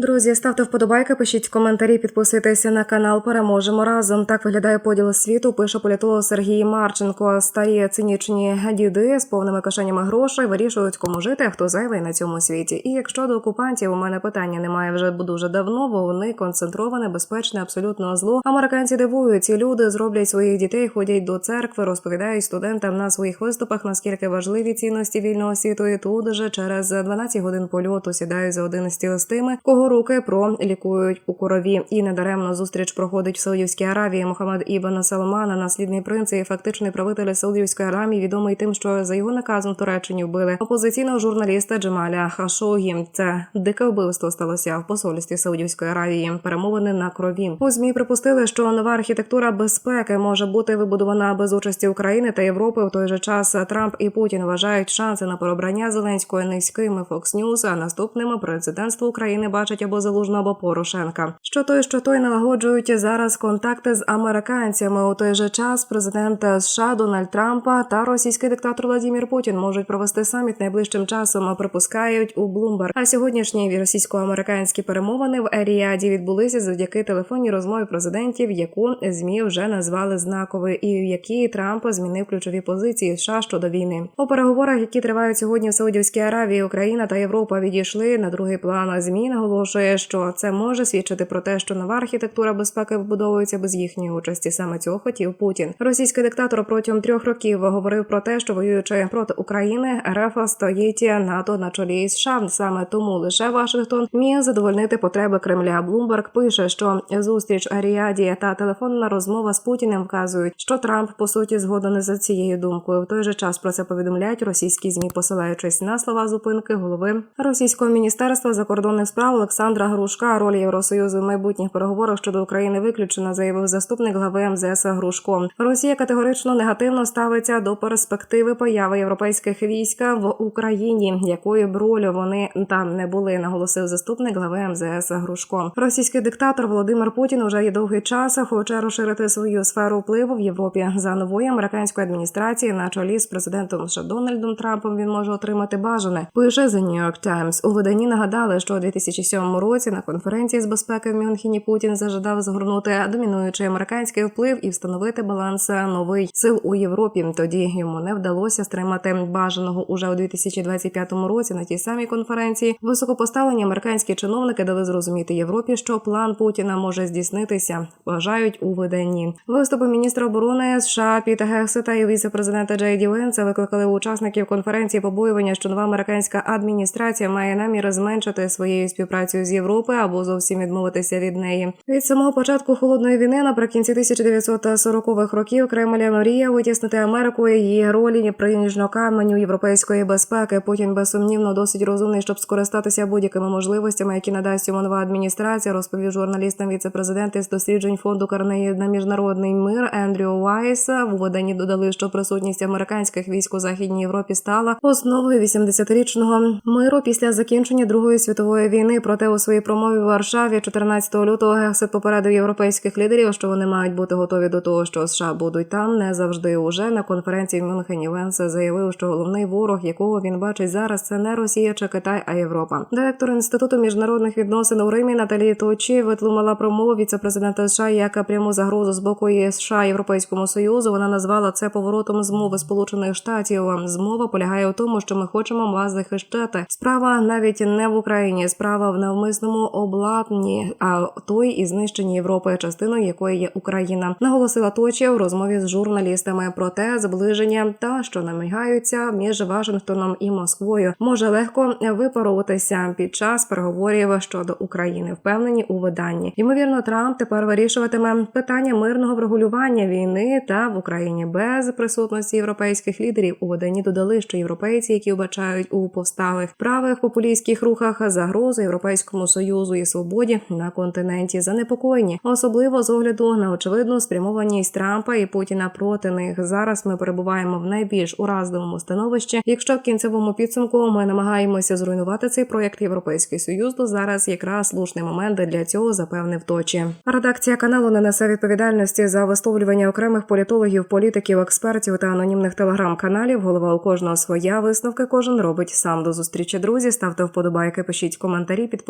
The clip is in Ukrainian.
Друзі, ставте вподобайки, пишіть коментарі, підписуйтеся на канал. Переможемо разом. Так виглядає поділ світу. Пише політолог Сергій Марченко. Старі цинічні діди з повними кишенями грошей вирішують, кому жити, а хто зайвий на цьому світі. І якщо до окупантів у мене питання немає вже дуже давно, бо вони концентроване, безпечне, абсолютно зло. Американці дивують, ці люди зроблять своїх дітей, ходять до церкви, розповідають студентам на своїх виступах, наскільки важливі цінності вільного світу. І тут же через 12 годин польоту сідають за один стіл з тими, кого руки пролікують у корові. І недаремно зустріч проходить в Саудівській Аравії. Мохаммед Ібн Салмана, наслідний принц і фактичний правитель Саудівської Аравії, відомий тим, що за його наказом Туреччині вбили опозиційного журналіста Джемаля Хашогі. Це дике вбивство сталося в посольстві Саудівської Аравії. Перемовини на крові. У змі припустили, що нова архітектура безпеки може бути вибудована без участі України та Європи. В той же час Трамп і Путін вважають шанси на переобрання Зеленського низькими. Fox News, а наступними президентство України бачить або Залужного, або Порошенка. Що той, що той налагоджують зараз контакти з американцями. У той же час президент США Дональд Трампа та російський диктатор Владимир Путін можуть провести саміт найближчим часом. а Припускають у Bloomberg. А сьогоднішні російсько-американські перемовини в Еріаді відбулися завдяки телефонній розмові президентів, яку змі вже назвали знаковою, і в якій Трамп змінив ключові позиції США щодо війни. У переговорах, які тривають сьогодні в Саудівській Аравії, Україна та Європа відійшли на другий план. Змі наголошує, що це може свідчити про те, що нова архітектура безпеки вбудовується без їхньої участі. Саме цього хотів Путін. Російський диктатор протягом трьох років говорив про те, що воюючи проти України, РФ стоїть НАТО на чолі із США. Саме тому лише Вашингтон міг задовольнити потреби Кремля. Блумберг пише, що зустріч Аріаді та телефонна розмова з Путіним вказують, що Трамп по суті згоден за цією думкою. В той же час про це повідомляють російські змі, посилаючись на слова зупинки голови російського міністерства закордонних справ Олександра Грушка. Роль Євросоюзу в майбутніх переговорах щодо України виключена, заявив заступник глави МЗС Грушко. Росія категорично негативно ставиться до перспективи появи європейських військ в Україні, якою б роль вони там не були, наголосив заступник глави МЗС Грушко. Російський диктатор Володимир Путін уже є довгий час хоче розширити свою сферу впливу в Європі за нової американської адміністрації на чолі з президентом США Дональдом Трампом. Він може отримати бажане. Пише The New York Times. У виданні нагадали, що у 2007 році на конференції з безпеки в Мюнхені Путін зажадав згорнути домінуючий американський вплив і встановити баланс новий сил у Європі. Тоді йому не вдалося стримати бажаного уже у 2025 році. На тій самій конференції високопоставлені американські чиновники дали зрозуміти Європі, що план Путіна може здійснитися. Вважають у виданні. Виступи міністра оборони США Піта Гексета і віце-президента Джей Ді Венса викликали у учасників конференції побоювання, що нова американська адміністрація має намір зменшити своєю співпрацею з Європою або зовсім відмовитися від неї. Від самого початку холодної війни наприкінці 1940-х років Кремль мріяв витіснити Америку і її ролі приніжного каменю європейської безпеки. Путін безсумнівно досить розумний, щоб скористатися будь-якими можливостями, які надасть йому нова адміністрація. Розповів журналістам віце-президент із досліджень фонду Карнеї на міжнародний мир Ендрю Вайс. В виданні додали, що присутність американських військ у західній Європі стала основою 80-річного миру після закінчення Другої світової війни. Проте у своїй промові в Варшаві 14 лютого Гексет попередив європейських лідерів, що вони мають бути готові до того, що США будуть там не завжди. Уже на конференції в Мюнхені Венс заявив, що головний ворог, якого він бачить зараз, це не Росія чи Китай, а Європа. Директор інституту міжнародних відносин у Римі Наталії Точі витлумала промову віце-президента США як пряму загрозу з боку США Європейському Союзу. Вона назвала це поворотом змови Сполучених Штатів. Змова полягає у тому, що ми хочемо вас захищати. Справа навіть не в Україні, справа в навмисному обладнанні, а той і знищенні Європи, частиною якої є Україна, наголосила Точі в розмові з журналістами про те зближення та що намагаються між Вашингтоном і Москвою може легко випаруватися під час переговорів щодо України. Впевнені у виданні. Ймовірно, Трамп тепер вирішуватиме питання мирного врегулювання війни та в Україні без присутності європейських лідерів. У виданні додали, що європейці, які вбачають у повсталих правих популістських рухах загрозу європейському союзу і свободі на континенті, занепокоєні, особливо з огляду на очевидну спрямованість Трампа і Путіна проти них. Зараз ми перебуваємо в найбільш уразливому становищі. Якщо в кінцевому підсумку ми намагаємося зруйнувати цей проект Європейський Союз, то зараз якраз слушний момент для цього запевнив точі. Редакція каналу не несе відповідальності за висловлювання окремих політологів, політиків, експертів та анонімних телеграм-каналів. Голова у кожного своя висновки. Кожен робить сам до зустрічі. Друзі, ставте вподобайки, пишіть коментарі, підписуйтесь